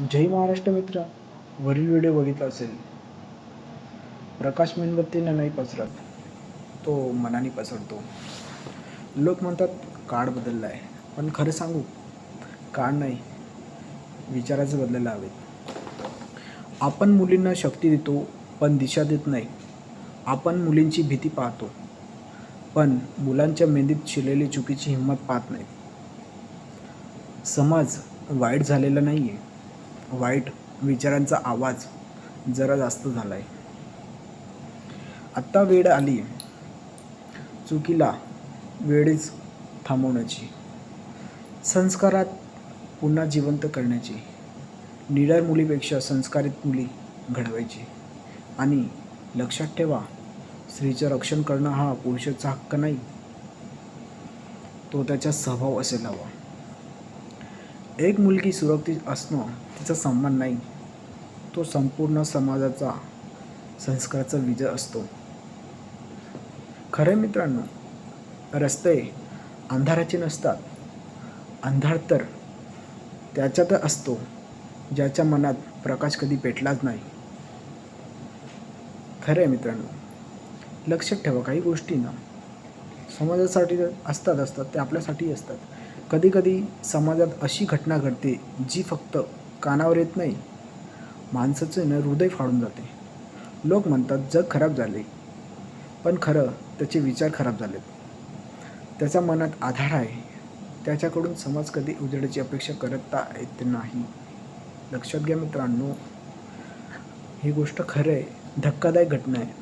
जय महाराष्ट्र मित्र. वरील व्हिडिओ बघितला असेल. प्रकाश मेणबत्तीने नाही पसरत तो मनाने पसरतो. लोक म्हणतात काळ बदलला आहे पण खरं सांगू काळ नाही. विचाराचं बदलायला हवेत आपण मुलींना शक्ती देतो पण दिशा देत नाही. आपण मुलींची भीती पाहतो पण मुलांच्या मेंदीत शिरलेली चुकीची हिंमत पाहत नाही. समाज वाईट झालेला नाही आहे वाईट विचारांचा आवाज जरा जास्त झाला आहे आत्ता वेळ आली चुकीला वेळीच थांबवण्याची. संस्कारात पुन्हा जिवंत करण्याची. निडर मुलीपेक्षा संस्कारित मुली घडवायची. आणि लक्षात ठेवा स्त्रीचं रक्षण करणं हा पुरुषाचा हक्क नाही. तो त्याचा स्वभाव असेल हवा. एक मुलगी सुरक्षित असणं तिचा सन्मान नाही तो संपूर्ण समाजाचा संस्काराचा विजय असतो. खरे मित्रांनो रस्ते अंधाराचे नसतात. अंधार तर त्याच्यात असतो ज्याच्या मनात प्रकाश कधी पेटलाच नाही. खरं आहे मित्रांनो लक्षात ठेवा काही गोष्टी ना समाजासाठी असतात असतात. ते आपल्यासाठी असतात. कधी कधी समाजात अशी घटना घडते जी फक्त कानावर येत नाही माणसाचं ना हृदय फाडून जाते. लोक म्हणतात जग खराब झाले. पण खरं त्याचे विचार खराब झालेत. त्याच्या मनात आधार आहे. त्याच्याकडून समाज कधी उजेडाची अपेक्षा करता येत नाही. लक्षात घ्या मित्रांनो ही गोष्ट खरं आहे. धक्कादायक घटना आहे.